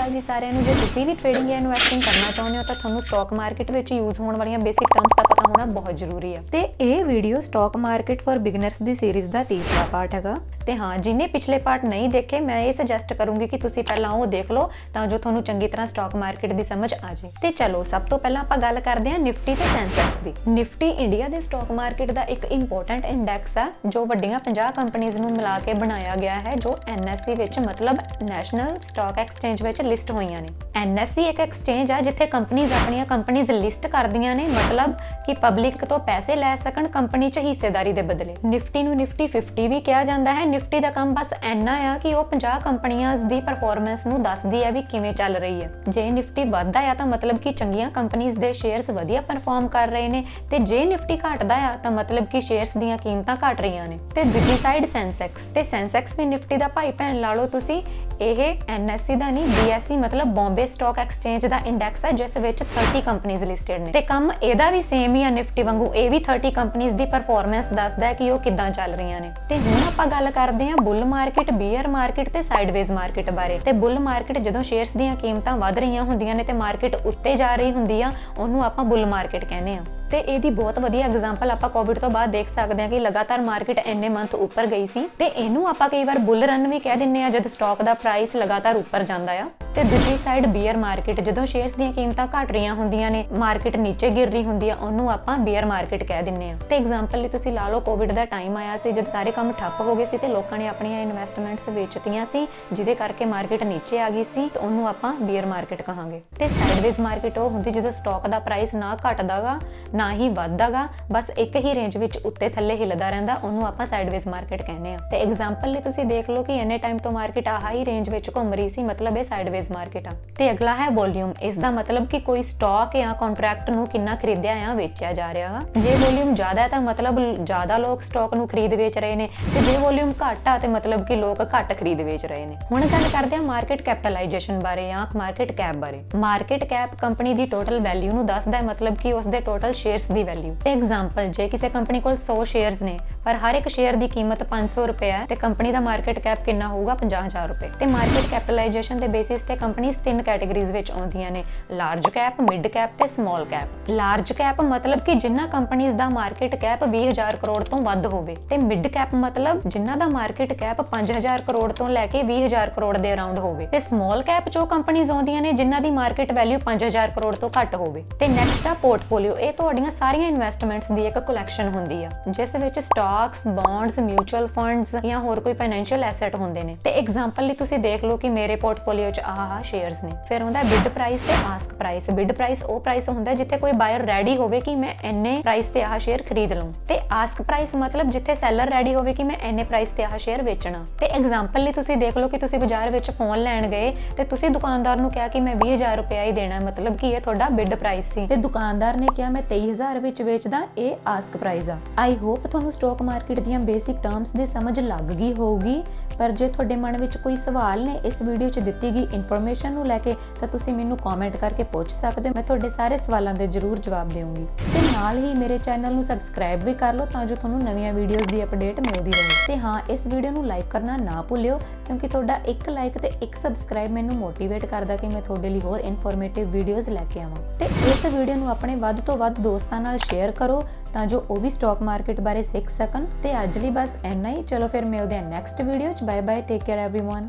ਅਕਾਲ ਜੀ, ਸਾਰਿਆਂ ਨੂੰ ਜੇ ਤੁਸੀਂ ਵੀ ਟ੍ਰੇਡਿੰਗ ਜਾਂ ਇਨਵੈਸਟਿੰਗ ਕਰਨਾ ਚਾਹੁੰਦੇ ਹੋ ਤਾਂ ਤੁਹਾਨੂੰ ਸਟਾਕ ਮਾਰਕੀਟ ਵਿੱਚ ਯੂਜ਼ ਹੋਣ ਵਾਲੀਆਂ ਬੇਸਿਕ ਟਰਮਸ ਦਾ ਹੋਣਾ ਬਹੁਤ ਜ਼ਰੂਰੀ ਹੈ ਤੇ ਇਹ video stock market for beginners the series ਦਾ ਤੀਸਰਾ ਪਾਰਟ ਹੈਗਾ। ਤੇ ਹਾਂ, ਜਿਨੇ ਪਿਛਲੇ ਪਾਰਟ ਨਹੀਂ ਦੇਖੇ, ਮੈਂ ਇਹ ਸੁਜੈਸਟ ਕਰੂੰਗੀ ਕਿ ਤੁਸੀਂ ਪਹਿਲਾਂ ਉਹ ਦੇਖ ਲਓ, ਤਾਂ ਜੋ ਤੁਹਾਨੂੰ ਚੰਗੀ ਤਰ੍ਹਾਂ ਸਟਾਕ ਮਾਰਕੀਟ ਦੀ ਸਮਝ ਆ ਜਾਏ। ਤੇ ਚਲੋ, ਸਭ ਤੋਂ ਪਹਿਲਾਂ ਆਪਾਂ ਗੱਲ ਕਰਦੇ ਹਾਂ ਨਿਫਟੀ ਤੇ ਸੈਂਸੈਕਸ ਦੀ। ਨਿਫਟੀ ਇੰਡੀਆ ਦੇ ਸਟਾਕ ਮਾਰਕੀਟ ਦਾ ਇੱਕ ਇੰਪੋਰਟੈਂਟ ਇੰਡੈਕਸ ਹੈ ਜੋ ਵੱਡੀਆਂ 50 ਕੰਪਨੀਆਂ ਨੂੰ ਮਿਲਾ ਕੇ ਬਣਾਇਆ ਗਿਆ ਹੈ, ਜੋ NSE ਵਿੱਚ ਮਤਲਬ ਨੈਸ਼ਨਲ ਸਟਾਕ ਐਕਸਚੇਂਜ ਵਿੱਚ ਲਿਸਟ ਹੋਈਆਂ ਨੇ। NSE ਇੱਕ ਐਕਸਚੇਂਜ ਹੈ ਜਿੱਥੇ ਕੰਪਨੀਆਂ ਆਪਣੀਆਂ ਕੰਪਨੀਆਂ ਲਿਸਟ ਕਰਦੀਆਂ ਨੇ, ਮਤਲਬ ਕਿ ਪਬਲਿਕ ਤੋਂ ਪੈਸੇ ਲੈ ਸਕਣ ਕੰਪਨੀ 'ਚ ਹਿੱਸੇਦਾਰੀ ਦੇ ਬਦਲੇ। ਨਿਫਟੀ ਨੂੰ ਨਿਫਟੀ 50 ਵੀ ਕਿਹਾ ਜਾਂਦਾ ਹੈ। ਨਿਫਟੀ ਦਾ ਕੰਮ ਬਸ ਇੰਨਾ ਆ ਕਿ ਉਹ 50 ਕੰਪਨੀਆਂ ਦੀ ਪਰਫਾਰਮੈਂਸ ਨੂੰ ਦੱਸਦੀ ਹੈ ਵੀ ਕਿਵੇਂ ਚੱਲ ਰਹੀ ਹੈ। ਜੇ ਨਿਫਟੀ ਵੱਧਦਾ ਆ ਤਾਂ ਮਤਲਬ ਕਿ ਚੰਗੀਆਂ ਕੰਪਨੀਆਂ ਦੇ ਸ਼ੇਅਰਸ ਵਧੀਆ ਪਰਫਾਰਮ ਕਰ ਰਹੇ ਨੇ ਤੇ ਜੇ ਨਿਫਟੀ ਘਟਦਾ ਆ ਤਾਂ ਮਤਲਬ ਕਿ ਸ਼ੇਅਰਸ ਦੀਆਂ ਕੀਮਤਾਂ ਘਟ ਰਹੀਆਂ ਨੇ। ਤੇ ਦੂਜੀ ਸਾਈਡ ਸੈਂਸੈਕਸ ਤੇ ਸੈਂਸੈਕਸ ਵੀ ਨਿਫਟੀ ਦਾ ਭਾਈ ਭੈਣ ਲਾ ਲਓ ਤੁਸੀਂ ਇਹ NSE ਦਾ ਨਹੀਂ BSE ਮਤਲਬ ਬੰਬੇ ਸਟਾਕ ਐਕਸਚੇਂਜ ਦਾ ਇੰਡੈਕਸ ਹੈ, ਜਿਸ ਵਿੱਚ 30 ਕੰਪਨੀਆਂ ਲਿਸਟਡ ਨੇ। ਤੇ ਕੰਮ ਇਹਦਾ ਵੀ ਸੇਮ ਹੀ ਆ ਨਿਫਟੀ ਵਾਂਗੂ, ਇਹ ਵੀ 30 ਕੰਪਨੀਆਂ ਦੀ ਪਰਫਾਰਮੈਂਸ ਦੱਸਦਾ ਹੈ ਕਿ ਉਹ ਕਿੱਦਾਂ ਚੱਲ ਰਹੀਆਂ ਨੇ। ਤੇ ਹੁਣ ਆਪਾਂ ਗੱਲ ਕਰਦੇ ਹਾਂ ਬੁੱਲ ਮਾਰਕੀਟ ਬੀਅਰ ਮਾਰਕੀਟ ਤੇ ਸਾਈਡਵੇਜ਼ ਮਾਰਕੀਟ ਬਾਰੇ। ਤੇ ਬੁੱਲ ਮਾਰਕੀਟ ਜਦੋਂ ਸ਼ੇਅਰਸ ਦੀਆਂ ਕੀਮਤਾਂ ਵਧ ਰਹੀਆਂ ਹੁੰਦੀਆਂ ਨੇ ਤੇ ਮਾਰਕੀਟ ਉੱਤੇ ਜਾ ਰਹੀ ਹੁੰਦੀ ਆ, ਉਹਨੂੰ ਆਪਾਂ ਬੁੱਲ ਮਾਰਕੀਟ ਕਹਿੰਦੇ ਆ ਤੇ ਇਹਦੀ ਬਹੁਤ ਵਧੀਆ ਐਗਜ਼ਾਮਪਲ ਆਪਾਂ ਕੋਵਿਡ ਤੋਂ ਬਾਅਦ ਦੇਖ ਸਕਦੇ ਹਾਂ ਕਿ ਲਗਾਤਾਰ ਮਾਰਕੀਟ ਐਨੇ ਮੰਥ ਉੱਪਰ ਗਈ ਸੀ ਤੇ ਇਹਨੂੰ ਆਪਾਂ ਕਈ ਵਾਰ ਬੁੱਲ ਰਨ ਵੀ ਕਹਿ ਦਿੰਨੇ ਆ ਜਦ ਸਟਾਕ ਦਾ ਪ੍ਰਾਈਸ ਲਗਾਤਾਰ ਉੱਪਰ ਜਾਂਦਾ ਆ। ਤੇ ਦੂਜੀ ਸਾਈਡ ਬੀਅਰ ਮਾਰਕੀਟ ਜਦੋਂ ਸ਼ੇਅਰਸ ਦੀਆਂ ਕੀਮਤਾਂ ਘਟ ਰਹੀਆਂ ਹੁੰਦੀਆਂ ਨੇ ਮਾਰਕੀਟ ਨੀਚੇ ਗਿਰ ਰਹੀ ਹੁੰਦੀ ਆ, ਉਹਨੂੰ ਆਪਾਂ ਬੀਅਰ ਮਾਰਕੀਟ ਕਹਿ ਦਿੰਨੇ ਆ। ਤੇ ਐਗਜ਼ਾਮਪਲ ਲਈ ਤੁਸੀਂ ਲਾ ਲਓ ਕੋਵਿਡ ਦਾ ਟਾਈਮ ਆਇਆ ਸੀ, ਜਦ ਸਾਰੇ ਕੰਮ ਠੱਪ ਹੋ ਗਏ ਸੀ ਤੇ ਲੋਕਾਂ ਨੇ ਆਪਣੀਆਂ ਇਨਵੈਸਟਮੈਂਟਸ ਵੇਚਤੀਆਂ ਸੀ, ਜਿਹਦੇ ਕਰਕੇ ਮਾਰਕੀਟ ਨੀਚੇ ਆ ਗਈ ਸੀ, ਤੇ ਉਹਨੂੰ ਆਪਾਂ ਬੀਅਰ ਮਾਰਕੀਟ ਕਹਾਂਗੇ। ਤੇ ਸਾਈਡਵੇਜ਼ ਮਾਰਕੀਟ ਉਹ ਹੁੰਦੀ ਜਦੋਂ ਸਟਾਕ ਦਾ ਪ੍ਰਾਈਸ ਨਾ ਘਟਦਾਗਾ, ਨਾ ਹੀ ਵੱਧਦਾਗਾ, ਬਸ ਇੱਕ ਹੀ ਰੇਂਜ ਵਿੱਚ ਉੱਤੇ ਥੱਲੇ ਹਿਲਦਾ ਰਹਿੰਦਾ, ਉਹਨੂੰ ਆਪਾਂ ਸਾਈਡਵੇਜ਼ ਮਾਰਕੀਟ ਕਹਿੰਦੇ ਆ। ਤੇ ਐਗਜ਼ਾਮਪਲ ਲਈ ਤੁਸੀਂ ਦੇਖ ਲਓ ਕਿ ਇੰਨੇ ਟਾਈਮ ਤੋਂ ਮਾਰਕੀਟ ਆਹ ਹੀ ਰੇਂਜ ਵਿੱਚ ਘੁੰਮ ਰਹੀ ਸੀ, ਮਤਲਬ ਇਹ ਸਾਈਡਵੇਜ਼ ਮਾਰਕੀਟ ਆ। ਤੇ ਅਗਲਾ ਹੈ ਵੋਲਿਊਮ ਇਸ ਦਾ ਮਤਲਬ ਕਿ ਕੋਈ ਸਟਾਕ ਜਾਂ ਕੰਟਰੈਕਟ ਨੂੰ ਕਿੰਨਾ ਖਰੀਦਿਆ ਜਾਂ ਵੇਚਿਆ ਜਾ ਰਿਹਾ। ਵਾ ਜੇ ਵੋਲਿਊਮ ਜ਼ਿਆਦਾ ਹੈ ਤਾਂ ਮਤਲਬ ਜ਼ਿਆਦਾ ਲੋਕ ਸਟਾਕ ਨੂੰ ਖਰੀਦ ਵੇਚ ਰਹੇ ਨੇ। ਤੇ ਜੇ ਵੋਲਿਊਮ ਘੱਟ ਆ, ਤੇ ਮਤਲਬ ਕਿ ਲੋਕ ਘੱਟ ਖਰੀਦ ਵੇਚ ਰਹੇ ਨੇ। ਹੁਣ ਗੱਲ ਕਰਦੇ ਹਾਂ ਮਾਰਕੀਟ ਕੈਪੀਟਲਾਈਜੇਸ਼ਨ ਬਾਰੇ ਜਾਂ ਮਾਰਕੀਟ ਕੈਪ ਬਾਰੇ। ਮਾਰਕੀਟ ਕੈਪ ਕੰਪਨੀ ਦੀ ਟੋਟਲ ਵੈਲਿਊ ਨੂੰ ਦੱਸਦਾ ਹੈ ਮਤਲਬ ਕਿ ਉਸ ਦੇ ਟੋਟਲ ਸ਼ੇਅਰਸ ਦੀ ਵੈਲਿਊ ਤੇ ਐਗਜ਼ਾਮਪਲ ਜੇ ਕਿਸੇ ਕੰਪਨੀ ਕੋਲ 100 ਸ਼ੇਅਰਸ ਨੇ, ਪਰ ਹਰ ਇੱਕ ਸ਼ੇਅਰ ਦੀ ਕੀਮਤ 500 ਰੁਪਏ ਹੈ, ਤੇ ਕੰਪਨੀ ਦਾ ਮਾਰਕੀਟ ਕੈਪ ਕਿੰਨਾ ਹੋਊਗਾ? 50000 ਰੁਪਏ। ਤੇ ਮਾਰਕੀਟ ਕੈਪੀਟਲਾਈਜੇਸ਼ਨ ਦੇ ਬੇਸਿਸ ਤੇ ਕੰਪਨੀਆਂ ਤਿੰਨ ਕੈਟਾਗਰੀਜ਼ ਵਿੱਚ ਆਉਂਦੀਆਂ ਨੇ ਲਾਰਜ ਕੈਪ ਮਿਡ ਕੈਪ ਤੇ ਸਮਾਲ ਕੈਪ ਲਾਰਜ ਕੈਪ ਮਤਲਬ ਕਿ ਜਿੰਨਾ ਕੰਪਨੀਆਂ ਦਾ ਮਾਰਕੀਟ ਕੈਪ 20000 ਕਰੋੜ ਤੋਂ ਵੱਧ ਹੋਵੇ ਤੇ ਮਿਡ ਕੈਪ ਮਤਲਬ ਜਿਨ੍ਹਾਂ ਦਾ ਮਾਰਕੀਟ ਕੈਪ 5000 ਕਰੋੜ ਤੋਂ ਲੈ ਕੇ 20000 ਕਰੋੜ ਦੇ ਅਰਾਊਂਡ ਹੋਵੇ। ਤੇ ਸਮਾਲ ਕੈਪ ਚੋਂ ਕੰਪਨੀਆਂ ਆਉਂਦੀਆਂ ਨੇ ਜਿਨ੍ਹਾਂ ਦੀ ਮਾਰਕੀਟ ਵੈਲਿਊ 5000 ਕਰੋੜ ਤੋਂ ਘੱਟ ਹੋਵੇ। ਤੇ ਨੈਕਸਟ ਆ ਪੋਰਟਫੋਲੀਓ ਇਹ ਤੁਹਾਡੀਆਂ ਸਾਰੀਆਂ ਇਨਵੈਸਟਮੈਂਟਸ ਦੀ ਇੱਕ ਕਲੈਕਸ਼ਨ ਹੁੰਦੀ ਆ, ਜਿਸ ਵਿੱਚ ਸਟਾਕਸ ਬੌਂਡਸ ਮਿਊਚੁਅਲ ਫੰਡਸ ਜਾਂ ਹੋਰ ਕੋਈ ਫਾਈਨੈਂਸ਼ੀਅਲ ਐਸੈਟ ਹੁੰਦੇ ਨੇ। ਤੇ ਐਗਜ਼ਾਮਪਲ ਲਈ ਤੁਸੀਂ ਦੇਖ ਲਓ ਕਿ ਮੇਰੇ ਪੋਰਟਫੋਲੀਓ 'ਚ ਆਹ ਆਹ ਸ਼ੇਅਰਸ ਨੇ। ਫਿਰ ਹੁੰਦਾ ਬਿਡ ਪ੍ਰਾਈਸ ਤੇ ਆਸਕ ਪ੍ਰਾਈਸ ਬਿਡ ਪ੍ਰਾਈਸ ਉਹ ਪ੍ਰਾਈਸ ਹੁੰਦਾ ਜਿੱਥੇ ਕੋਈ ਬਾਇਰ ਰੈਡੀ ਹੋਵੇ ਕਿ ਮੈਂ ਇੰਨੇ ਪ੍ਰਾਈਸ ਤੇ ਆਹ ਸ਼ੇਅਰ ਖਰੀਦ ਲਵਾਂ ਤੇ ਆਸਕ ਪ੍ਰਾਈਸ ਮਤਲਬ ਜਿੱਥੇ ਸੈਲਰ ਰੈਡੀ ਹੋਵੇ ਕਿ ਮੈਂ ਇੰਨੇ ਪ੍ਰਾਈਸ ਤੇ ਆਹ ਸ਼ੇਅਰ ਵੇਚਣਾ। ਤੇ ਐਗਜ਼ਾਮਪਲ ਲਈ ਤੁਸੀਂ ਦੇਖ ਲਓ ਕਿ ਤੁਸੀਂ ਬਾਜ਼ਾਰ ਵਿੱਚ ਫੋਨ ਲੈਣ ਗਏ ਤੇ ਤੁਸੀਂ ਦੁਕਾਨਦਾਰ ਨੂੰ ਕਿਹਾ ਕਿ ਮੈਂ 20000 ਰੁਪਏ ਹੀ ਦੇਣਾ ਮਤਲਬ ਕਿ ਇਹ ਤੁਹਾਡਾ ਬਿਡ ਪ੍ਰਾਈਸ ਸੀ। ਤੇ ਦੁਕਾਨਦਾਰ ਨੇ ਕਿਹਾ, ਮੈਂ 23000 ਵਿੱਚ ਵੇਚਦਾ, ਇਹ ਆਸਕ ਪ੍ਰਾਈਸ ਆ। ਆਈ ਹੋਪ ਤੁਹਾਨੂੰ ਸਟਾਕ ਮਾਰਕੀਟ ਦੀਆਂ ਬੇਸਿਕ ਟਰਮਸ ਦੀ ਸਮਝ ਲੱਗ ਗਈ ਹੋਊਗੀ, ਪਰ ਜੇ ਤੁਹਾਡੇ ਮਨ ਵਿੱਚ ਕੋਈ ਸਵਾਲ ਨੇ, ਇਸ ਵੀਡੀਓ 'ਚ ਦਿੱਤੀ ਗਈ ਇਨਫੋਰਮੇਸ਼ਨ ਨੂੰ ਲੈ ਕੇ ਤਾਂ ਤੁਸੀਂ ਮੈਨੂੰ ਕਮੈਂਟ ਕਰਕੇ ਪੁੱਛ ਸਕਦੇ ਹੋ ਮੈਂ ਤੁਹਾਡੇ ਸਾਰੇ ਸਵਾਲਾਂ ਦੇ ਜ਼ਰੂਰ ਜਵਾਬ ਦੇਵਾਂਗੀ ਤੇ ਨਾਲ ਹੀ ਮੇਰੇ ਚੈਨਲ ਨੂੰ ਸਬਸਕ੍ਰਾਈਬ ਵੀ ਕਰ ਲਓ ਤਾਂ ਜੋ ਤੁਹਾਨੂੰ ਨਵੀਆਂ ਵੀਡੀਓਜ਼ ਦੀ ਅਪਡੇਟ ਮਿਲਦੀ ਰਹੇ ਤੇ ਹਾਂ ਇਸ ਵੀਡੀਓ ਨੂੰ ਲਾਈਕ ਕਰਨਾ ਨਾ ਭੁੱਲਿਓ ਕਿਉਂਕਿ ਤੁਹਾਡਾ ਇੱਕ ਲਾਈਕ ਤੇ ਇੱਕ ਸਬਸਕ੍ਰਾਈਬ ਮੈਨੂੰ ਮੋਟੀਵੇਟ ਕਰਦਾ ਕਿ ਮੈਂ ਤੁਹਾਡੇ ਲਈ ਹੋਰ ਇਨਫੋਰਮੇਟਿਵ ਵੀਡੀਓਜ਼ ਲੈ ਕੇ ਆਵਾਂ ਤੇ ਇਸ ਵੀਡੀਓ ਨੂੰ ਆਪਣੇ ਵੱਧ ਤੋਂ ਵੱਧ ਦੋਸਤਾਂ ਨਾਲ ਸ਼ੇਅਰ ਕਰੋ ਤਾਂ ਜੋ ਉਹ ਵੀ ਸਟਾਕ ਮਾਰਕੀਟ ਬਾਰੇ ਸਿੱਖ ਸਕਣ ਤੇ ਅੱਜ ਲਈ ਬਸ ਇੰਨਾ ਹੀ ਚਲੋ ਫਿਰ ਮਿਲਦੇ ਹਾਂ ਨੈਕਸਟ ਵੀਡੀਓ 'ਚ bye bye take care everyone